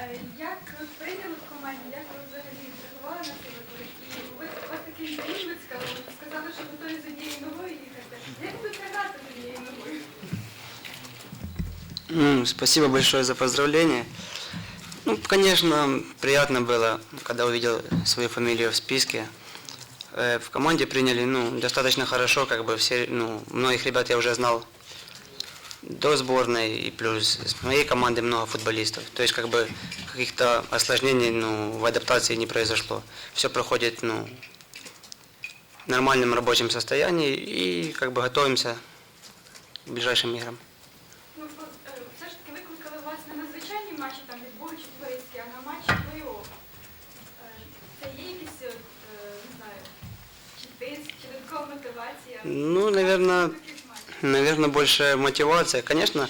Е, Як ви прийняли в команді, як ви взагалі відреагували на цей виклик? І ви у вас такий день вискали, ви сказали, що готові з однією ногою їхати. Як ви грати з однією ногою? Ну, спасибо большое за поздравление. Ну, конечно, приятно было, когда увидел свою фамилию в списке. Э, В команде приняли, ну, достаточно хорошо, как бы все, ну, многих ребят я уже знал до сборной, и плюс с моей команды много футболистов. То есть, как бы, каких-то осложнений, ну, в адаптации не произошло. Все проходит, ну, в нормальном рабочем состоянии, и, как бы, готовимся к ближайшим играм. Ну, бо, е, все ж таки викликали вас не на звичайні матчі, там відбору чи товариські, а на матчі плей-офф. Е, Це є якісь, от, е, не знаю, чи тиск, чи додаткова мотивація? Ну, наверно, Таких матчів. Наверное, больше мотивация. Конечно,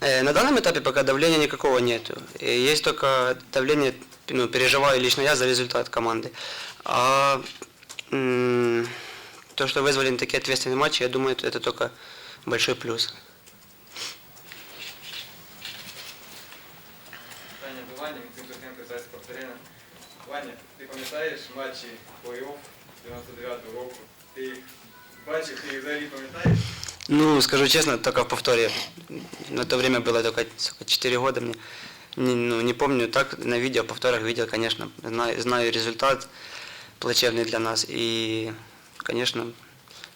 э, на данном этапе пока давления никакого нету. Э, Есть только давление, ну, переживаю лично я за результат команды. А м, то, что вызвали на такие ответственные матчи, я думаю, это только большой плюс. Питання до Вані, Максим Петренко, сайт спортарена. Ваня, ти пам'ятаєш матчі плей-офф 99-го року? Ти їх бачив, ти їх взагалі пам'ятаєш? Ну, скажу честно, только в повторе. На то время было только сколько, 4 года мне. Не, ну, не помню, так на видео, повторах видел, конечно. Знаю, знаю результат плачевный для нас. И, конечно,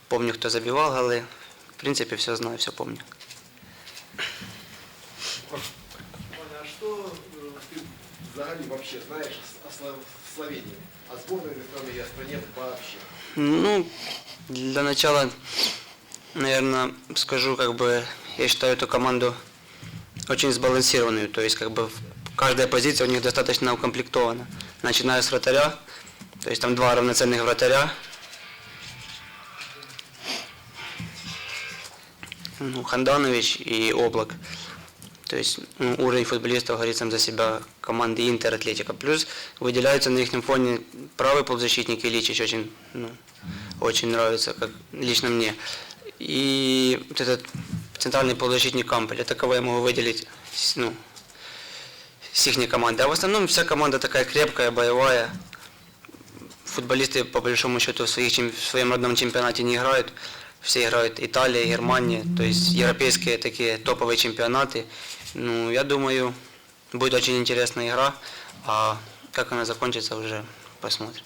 помню, кто забивал голы. В принципе, все знаю, все помню. Ваня, а что э, ты взагалі вообще знаешь о Слов- Словении? О сборной страны и о стране вообще? Ну, для начала, наверное, скажу, как бы, я считаю эту команду очень сбалансированную, то есть, как бы, каждая позиция у них достаточно укомплектована, начиная с вратаря, то есть, там два равноценных вратаря, ну, Ханданович и Облак. То есть ну, уровень футболистов говорит сам за себя команды Интер, Атлетика. Плюс выделяются на их фоне правый полузащитник Ильичич очень, ну, очень нравится, как лично мне. И вот этот центральный полузащитник Кампель, это кого я могу выделить ну, с их команды. А в основном вся команда такая крепкая, боевая. Футболисты по большому счету в, своих, в своем родном чемпионате не играют. Все играют Италия, Германия, то есть европейские такие топовые чемпионаты. Ну, я думаю, будет очень интересная игра, а как она закончится, уже посмотрим.